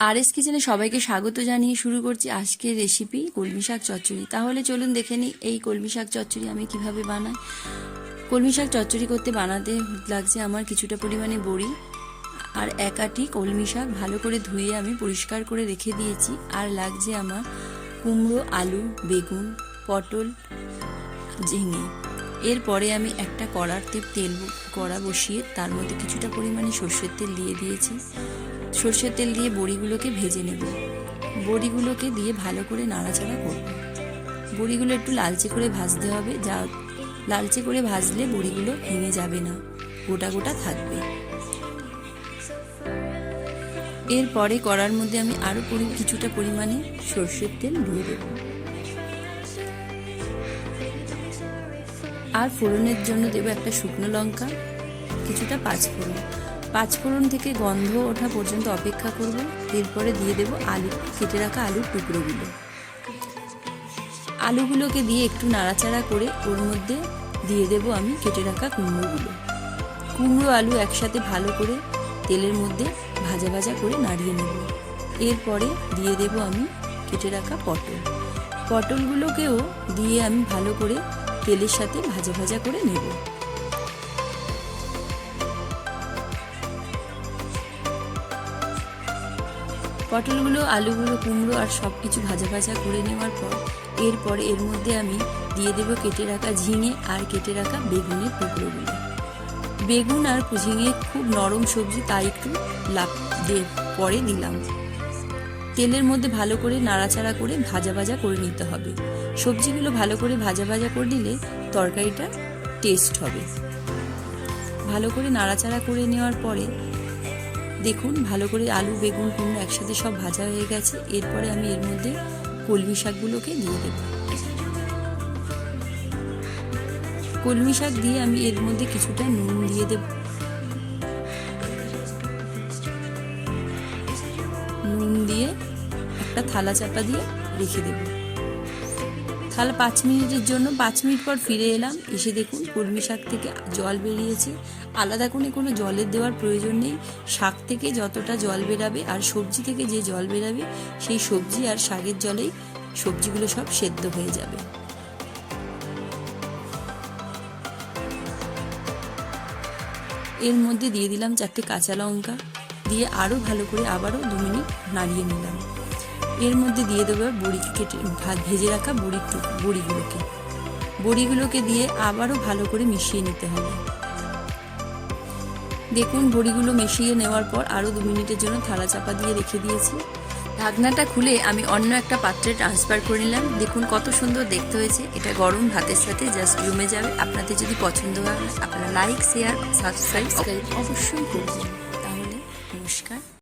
আর S কিচেনে সবাইকে স্বাগত জানিয়ে শুরু করছি আজকের রেসিপি কলমি শাক চচ্চড়ি। তাহলে চলুন দেখে নিই, এই কলমি শাক চচ্চড়ি আমি কীভাবে বানাই? কলমি শাক চচ্চড়ি করতে বানাতে লাগছে আমার কিছুটা পরিমাণে বড়ি আর এক আটি কলমি শাক। ভালো করে ধুয়ে আমি পরিষ্কার করে রেখে দিয়েছি। আর লাগছে আমার কুমড়ো, আলু, বেগুন, পটল, ঝিঙে। এরপরে আমি একটা কড়াতে তেল, কড়া বসিয়ে তার মধ্যে কিছুটা পরিমাণে সর্ষের তেল দিয়ে দিয়েছি। সর্ষের তেল দিয়ে বড়িগুলোকে ভেজে নেব। বড়িগুলোকে দিয়ে ভালো করে নাড়াচাড়া করব। বড়িগুলো একটু লালচে করে ভাজতে হবে। যা লালচে করে ভাজলে বড়িগুলো ভেঙে যাবে না। গোটা গোটা থাকবে। এরপরে কড়ার মধ্যে আমি আরও কিছুটা পরিমাণে সর্ষের তেল দিয়ে দেব। আর ফোড়নের জন্য দেবো একটা শুকনো লঙ্কা, কিছুটা পাঁচফোড়ন। পাঁচফোড়ন থেকে গন্ধ ওঠা পর্যন্ত অপেক্ষা করব, এরপরে দিয়ে দেব আলু, কেটে রাখা আলুর টুকরোগুলো। আলুগুলোকে দিয়ে একটু নাড়াচাড়া করে ওর মধ্যে দিয়ে দেব আমি কেটে রাখা কুমড়োগুলো। কুমড়ো আলু একসাথে ভালো করে তেলের মধ্যে ভাজা ভাজা করে নাড়িয়ে নেব। এরপরে দিয়ে দেব আমি কেটে রাখা পটল। পটলগুলোকেও দিয়ে আমি ভালো করে তেলের সাথে ভাজা ভাজা করে নেব। পটলগুলো, আলুগুলো, কুমড়ো আর সব কিছু ভাজা ভাজা করে নেওয়ার পর এরপর এর মধ্যে আমি দিয়ে দেব কেটে রাখা ঝিঙে আর কেটে রাখা বেগুনের টুকরোগুলো। বেগুন আর ঝিঙে খুব নরম সবজি, তাই একটু লাভ দিয়ে পরে দিলাম। তেলের মধ্যে ভালো করে নাড়াচাড়া করে ভাজা ভাজা করে নিতে হবে। সবজিগুলো ভালো করে ভাজা ভাজা করে নিলে তরকারিটা টেস্ট হবে। ভালো করে নাড়াচাড়া করে নেওয়ার পরে দেখুন, ভালো করে আলু, বেগুন, কুমড়ো একসাথে সব ভাজা হয়ে গেছে। এরপরে আমি এর মধ্যে কলমি শাকগুলোকে দিয়ে দেব। কলমি শাক দিয়ে আমি এর মধ্যে কিছুটা নুন দিয়ে দেব। নুন দিয়ে একটা থালা চাপা দিয়ে রেখে দেব। থালা পাঁচ মিনিটের জন্য পাঁচ মিনিট পর ফিরে এলাম। এসে দেখুন কলমি শাক থেকে জল বেরিয়েছে। আলাদা করে কোনো জলের দেওয়ার প্রয়োজন নেই। শাক থেকে যতটা জল বেরাবে আর সবজি থেকে যে জল বেরাবে, সেই সবজি আর শাকের জলেই সবজিগুলো সব সেদ্ধ হয়ে যাবে। এর মধ্যে দিয়ে দিলাম চারটে কাঁচা লঙ্কা। দিয়ে আরও ভালো করে আবারও দু মিনিট নাড়িয়ে নিলাম। এর মধ্যে দিয়ে দেবো বড়ি কেটে ভেজে রাখা টুক বড়িগুলোকে। বড়িগুলোকে দিয়ে আবারও ভালো করে মিশিয়ে নিতে হবে। দেখুন, বড়িগুলো মিশিয়ে নেওয়ার পর আরও দু মিনিটের জন্য থালা চাপা দিয়ে রেখে দিয়েছি। ঢাকনাটা খুলে আমি অন্য একটা পাত্রে ট্রান্সফার করে নিলাম। দেখুন কত সুন্দর দেখতে হয়েছে। এটা গরম ভাতের সাথে জাস্ট জমে যাবে। আপনাদের যদি পছন্দ হয়, আপনারা লাইক শেয়ার সাবস্ক্রাইব অবশ্যই করবেন। তাহলে নমস্কার।